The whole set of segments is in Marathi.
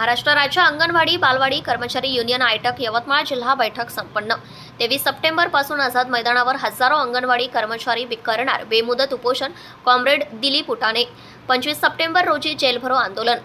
महाराष्ट्र राज्य अंगणवाडी बालवाडी कर्मचारी युनियन आयटक यवतमाळ जिल्हा बैठक संपन्न. तेवीस सप्टेंबरपासून आझाद मैदानावर हजारो अंगणवाडी कर्मचारी करणार बेमुदत उपोषण कॉम्रेड दिलीप उटाणे. पंचवीस सप्टेंबर रोजी जेलभरो आंदोलन.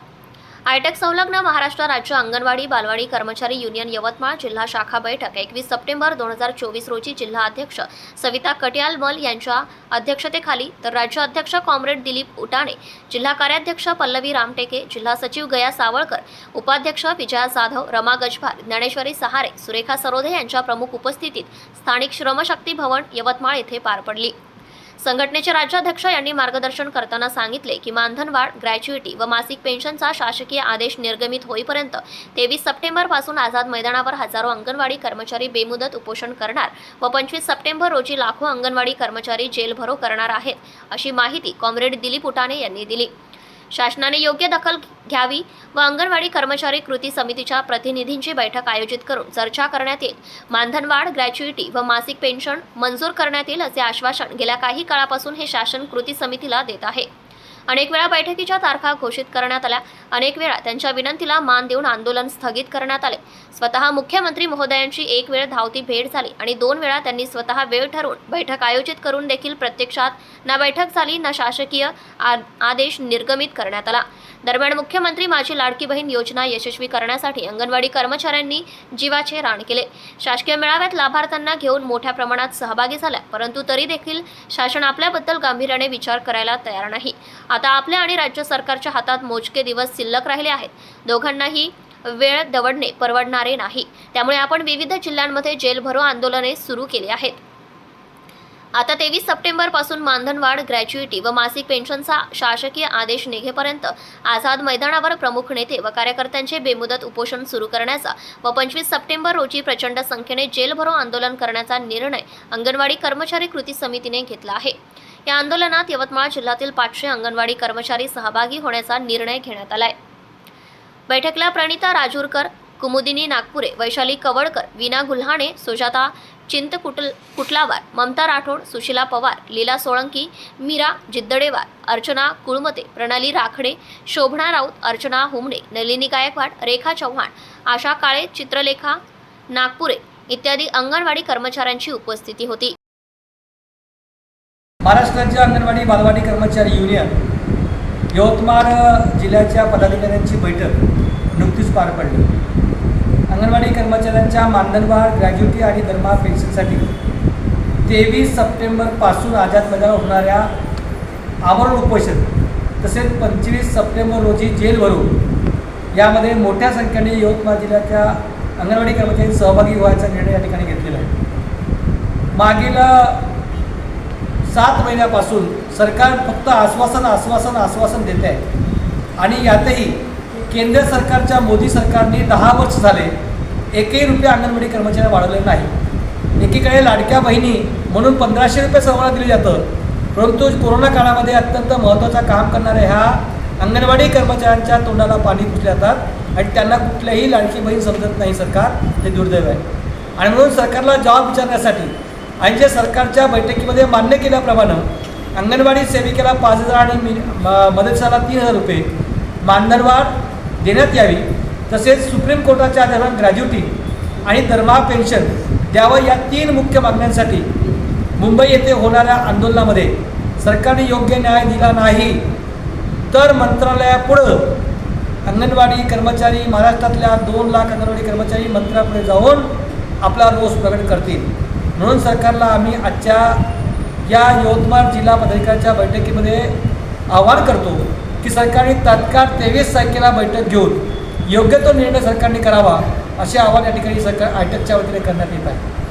आयटेक संलग्न महाराष्ट्र राज्य अंगणवाडी बालवाडी कर्मचारी युनियन यवतमाळ जिल्हा शाखा बैठक. एकवीस सप्टेंबर दोन हजार चोवीस रोजी जिल्हा अध्यक्ष सविता कटियाल मल यांच्या अध्यक्षतेखाली तर राज्य अध्यक्ष कॉम्रेड दिलीप उटाणे जिल्हा कार्याध्यक्ष पल्लवी रामटेके जिल्हा सचिव गया सावळकर उपाध्यक्ष विजया जाधव रमा गजभार ज्ञानेश्वरी सहारे सुरेखा सरोदे यांच्या प्रमुख उपस्थितीत स्थानिक श्रमशक्ती भवन यवतमाळ येथे पार पडली. संघटनेचे राज्याध्यक्ष यांनी मार्गदर्शन करताना सांगितले की मानधनवाढ ग्रॅच्युइटी व मासिक पेन्शनचा शासकीय आदेश निर्गमित होईपर्यंत तेवीस सप्टेंबरपासून आझाद मैदानावर हजारो अंगणवाडी कर्मचारी बेमुदत उपोषण करणार व पंचवीस सप्टेंबर रोजी लाखो अंगणवाडी कर्मचारी जेलभरो करणार आहेत अशी माहिती कॉम्रेड दिलीप उटाणे यांनी दिली. शासनाने योग्य दखल घ्यावी व अंगणवाडी कर्मचारी कृती समितीच्या प्रतिनिधींची बैठक आयोजित करून चर्चा करण्यात येईल. मानधनवाढ ग्रॅच्युइटी व मासिक पेन्शन मंजूर करण्यात येईल असे आश्वासन गेल्या काही काळापासून हे शासन कृती समितीला देत आहे. अनेक वेळा बैठकीच्या तारखा घोषित करण्यात आल्या. अनेक वेळा त्यांच्या विनंतीला मान देऊन आंदोलन स्थगित करण्यात आले. स्वतः मुख्यमंत्री महोदयांची एक वेळ धावती भेट झाली आणि दोन वेळा त्यांनी स्वतः वेळ ठरवून बैठक आयोजित करून देखील प्रत्यक्षात ना बैठक झाली ना शासकीय आ- आदेश निर्गमित करण्यात आला. दरम्यान मुख्यमंत्री माझी लाडकी बहीण योजना यशस्वी करण्यासाठी अंगणवाडी कर्मचाऱ्यांनी जीवाचे रान केले. शासकीय मेळाव्यात लाभार्थ्यांना घेऊन मोठ्या प्रमाणात सहभागी झाल्या परंतु तरी देखील शासन आपल्याबद्दल गांभीर्याने विचार करायला तयार नाही. आता आपल्या आणि राज्य सरकारच्या हातात मोजके दिवस शिल्लक राहिले आहेत. दोघांनाही वेळ दवडणे परवडणारे नाही. त्यामुळे आपण विविध जिल्ह्यांमध्ये जेलभरो आंदोलने सुरू केली आहेत. आता तेवीस सप्टेंबरपासून मानधनवाढ ग्रॅच्युइटी व मासिक पेन्शनचा शासकीय आदेश निघेपर्यंत आझाद मैदानावर प्रमुख नेते व कार्यकर्त्यांचे बेमुदत उपोषण सुरू करण्याचा व पंचवीस सप्टेंबर रोजी प्रचंड संख्येने जेलभरो आंदोलन करण्याचा निर्णय अंगणवाडी कर्मचारी कृती समितीने घेतला आहे. या आंदोलनात यवतमाळ जिल्ह्यातील पाचशे अंगणवाडी कर्मचारी सहभागी होण्याचा निर्णय घेण्यात आलाय. बैठकला प्रणिता राजूरकर कुमुदिनी नागपुरे वैशाली कवडकर वीणा गुल्हाणे सुजाता चिंतकुटल कुटलावार ममता राठोड सुशीला पवार लीला सोळंकी मीरा जिद्दडेवार अर्चना कुळमते प्रणाली राखडे शोभना राऊत अर्चना हुमणे नलिनी गायकवाड रेखा चव्हाण आशा काळे चित्रलेखा नागपुरे इत्यादी अंगणवाडी कर्मचाऱ्यांची उपस्थिती होती. महाराष्ट्राच्या अंगणवाडी बालवाडी कर्मचारी युनियन यवतमाळ जिल्ह्याच्या पदाधिकाऱ्यांची बैठक नुकतीच पार पडली. अंगणवाडी कर्मचाऱ्यांच्या मानधनवाढ ग्रॅज्युटी आणि दरमहा पेन्शनसाठी तेवीस सप्टेंबरपासून आझाद मैदानावर होणाऱ्या आवरण उपोषण तसेच पंचवीस सप्टेंबर रोजी जेल भरून. यामध्ये मोठ्या संख्येने यवतमाळ जिल्ह्याच्या अंगणवाडी कर्मचारी सहभागी व्हायचा निर्णय या ठिकाणी घेतलेला आहे. मागील सात महिन्यापासून सरकार फक्त आश्वासन आश्वासन आश्वासन देत आहे. आणि यातही केंद्र सरकारच्या मोदी सरकारने दहा वर्ष झाले एकही रुपये अंगणवाडी कर्मचाऱ्यांना वाढवले नाही. एकीकडे लाडक्या बहिणी म्हणून पंधराशे रुपये सर्वांना दिले जातं परंतु कोरोना काळामध्ये अत्यंत महत्त्वाचं काम करणाऱ्या ह्या अंगणवाडी कर्मचाऱ्यांच्या तोंडाला पाणी पुसले जातात आणि त्यांना कुठल्याही लाडकी बहीण समजत नाही सरकार हे दुर्दैव आहे. आणि म्हणून सरकारला जबाब विचारण्यासाठी आणि जे सरकारच्या बैठकीमध्ये मान्य केल्याप्रमाणे अंगणवाडी सेविकेला पाच हजार आणि मि म- तीन हजार रुपये मानधनवाढ देण्यात यावी तसेच सुप्रीम कोर्टाच्या दरम्यान ग्रॅज्युटी आणि दरमहा पेन्शन द्यावं या तीन मुख्य मागण्यांसाठी मुंबई येथे होणाऱ्या आंदोलनामध्ये सरकारने योग्य न्याय दिला नाही तर मंत्रालयापुढं अंगणवाडी कर्मचारी महाराष्ट्रातल्या दोन लाख अंगणवाडी कर्मचारी मंत्र्यापुढे जाऊन आपला रोष प्रकट करतील. म्हणून सरकारला आम्ही आजच्या या यवतमाळ जिल्हा पदाधिकाऱ्याच्या बैठकीमध्ये आवाहन करतो की सरकारने तात्काळ तेवीस तारखेला बैठक घेऊन योग्य तो निर्णय सरकारने करावा असे आवाहन या ठिकाणी सरकार आयटकच्या वतीने करण्यात येत आहे.